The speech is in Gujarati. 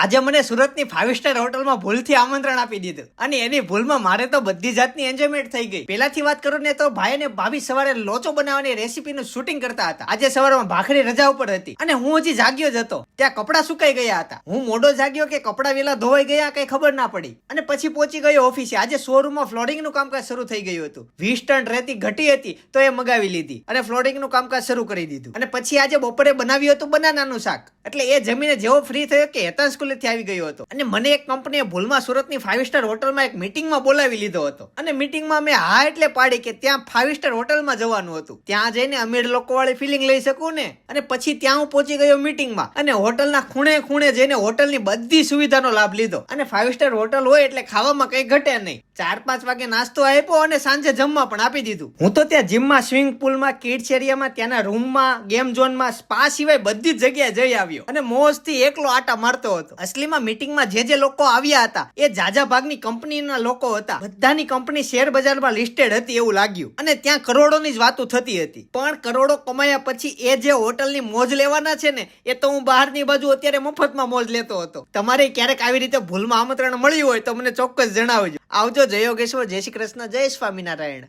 આજે મને સુરતની ફાઇવ સ્ટાર હોટલમાં ભૂલથી આમંત્રણ આપી દીધું. અને એની ભૂલમાં મારે તો બધી જાતની એન્જોયમેન્ટ થઈ ગઈ. પેલાથી વાત કરું ને તો ભાઈ અને ભાભી સવારે લોચો બનાવવાની રેસીપીનું શૂટિંગ કરતા હતા. આજે સવારમાં ભાખરી રજા ઉપર હતી. અને હું હજી જાગ્યો જ હતો. ત્યાં કપડાં સુકાઈ ગયા હતા. હું મોડો જાગ્યો કે કપડાં વેલા ધોવાઈ ગયા કઈ ખબર ના પડી. અને પછી પહોંચી ગયો ઓફિસે આજે શોરૂમમાં ફ્લોરિંગનું કામકાજ શરૂ થઈ ગયું હતું. વીસ ટન રેતી ઘટી હતી તો એ મગાવી લીધી. અને ફ્લોરિંગનું કામકાજ શરૂ કરી દીધું. અને પછી આજે બપોરે બનાવ્યું હતું બનાનાનું શાક. એટલે એ જમીને જેવો ફ્રી થયો કે હેતાન સ્કૂલેથી આવી ગયો હતો. અને મને એક કંપનીએ ભૂલમાં સુરતની ફાઇવ સ્ટાર હોટલમાં એક મીટિંગમાં બોલાવી લીધો હતો. અને મીટિંગમાં મેં હા એટલે પાડી કે ત્યાં ફાઇવ સ્ટાર હોટલમાં જવાનું હતું. ત્યાં જઈને અમીર લોકો વાળી ફિલિંગ લઈ શકું ને? અને પછી ત્યાં હું પહોંચી ગયો મીટિંગમાં અને હોટલના ખૂણે ખૂણે જઈને હોટલની બધી સુવિધાનો લાભ લીધો. અને ફાઇવ સ્ટાર હોટલ હોય એટલે ખાવામાં કંઈ ઘટે નહીં. ચાર પાંચ વાગે નાસ્તો આપ્યો અને સાંજે જમવા પણ આપી દીધું. હું તો ત્યાં જીમમાં સ્વિમિંગ પુલમાં કિડ્સ એરિયામાં ત્યાંના રૂમમાં ગેમ ઝોનમાં સ્પા સિવાય બધી જ જગ્યાએ જઈ આવ્યો. અને મોજથી એકલો આટા મારતો હતો. અસલીમાં મીટિંગમાં જે જે લોકો આવ્યા હતા, એ જાજા ભાગની કંપનીના લોકો હતા. બધાની કંપની શેર બજારમાં લિસ્ટેડ હતી એવું લાગ્યું. અને ત્યાં કરોડોની જ વાતો થતી હતી. પણ કરોડો કમાયા પછી એ જે હોટલની મોજ લેવાના છે ને, એ તો હું બહારની બાજુ અત્યારે મફતમાં મોજ લેતો હતો. તમારે ક્યારેક આવી રીતે ભૂલમાં આમંત્રણ મળ્યું હોય તો મને ચોક્કસ જણાવજો. આવજો જય યોગેશ્વર જય શ્રી કૃષ્ણ, જય સ્વામિનારાયણ.